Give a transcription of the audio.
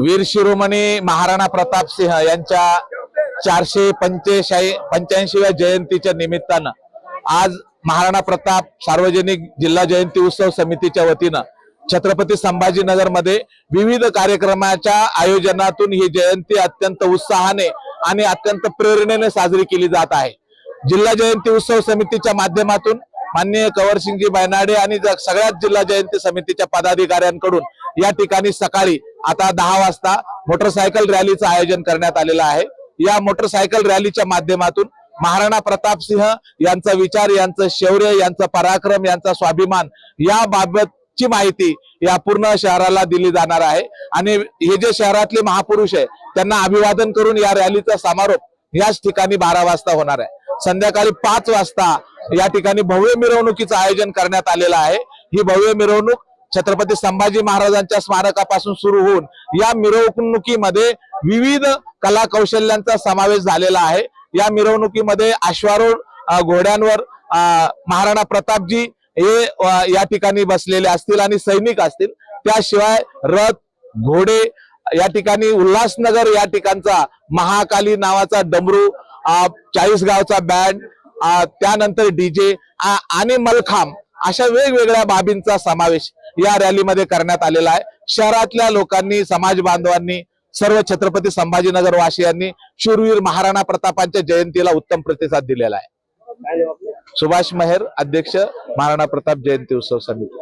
वीर शिरोमणी महाराणा प्रताप सिंह यांच्या चारशे पंचेचाळी पंच्याऐंशीव्या जयंतीच्या निमित्तानं आज महाराणा प्रताप सार्वजनिक जिल्हा जयंती उत्सव समितीच्या वतीनं छत्रपती संभाजीनगरमध्ये विविध कार्यक्रमाच्या आयोजनातून ही जयंती अत्यंत उत्साहाने आणि अत्यंत प्रेरणेने साजरी केली जात आहे. जिल्हा जयंती उत्सव समितीच्या माध्यमातून माननीय कवरसिंगजी बैनाडे आणि ज- सगळ्याच जिल्हा जयंती समितीच्या पदाधिकाऱ्यांकडून या ठिकाणी सकाळी आता दहा वाजता मोटरसायकल रॅलीचं आयोजन करण्यात आलेलं आहे. या मोटरसायकल रॅलीच्या माध्यमातून महाराणा प्रताप सिंह यांचा विचार यांचं शौर्य यांचा पराक्रम यांचा स्वाभिमान या बाबतची माहिती या पूर्ण शहराला दिली जाणार आहे. आणि हे जे शहरातले महापुरुष आहे त्यांना अभिवादन करून या रॅलीचा समारोप याच ठिकाणी बारा वाजता होणार आहे. संध्याकाळी पाच वाजता या ठिकाणी भव्य मिरवणुकीचं आयोजन करण्यात आलेलं आहे. ही भव्य मिरवणूक छत्रपती संभाजी महाराजांच्या स्मारकापासून सुरू होऊन या मिरवणुकीमध्ये विविध कला कौशल्यांचा समावेश झालेला आहे. या मिरवणुकीमध्ये अश्वारूढ घोड्यांवर महाराणा प्रतापजी हे या ठिकाणी बसलेले असतील आणि सैनिक असतील. त्याशिवाय रथ घोडे या ठिकाणी उल्हासनगर या ठिकाणचा महाकाली नावाचा डमरू चाळीसगावचा बँड त्यानंतर डीजे आणि मलखांब अशा वेगवेगळ्या बाबींचा समावेश या रॅलीमध्ये करण्यात आलेला आहे. शहरातल्या लोकांनी समाज बांधवांनी सर्व छत्रपती संभाजीनगर वासियांनी शूरवीर महाराणा प्रतापांच्या जयंतीला उत्तम प्रतिसाद दिलेला आहे. सुभाष मेहर अध्यक्ष महाराणा प्रताप जयंती उत्सव समिती.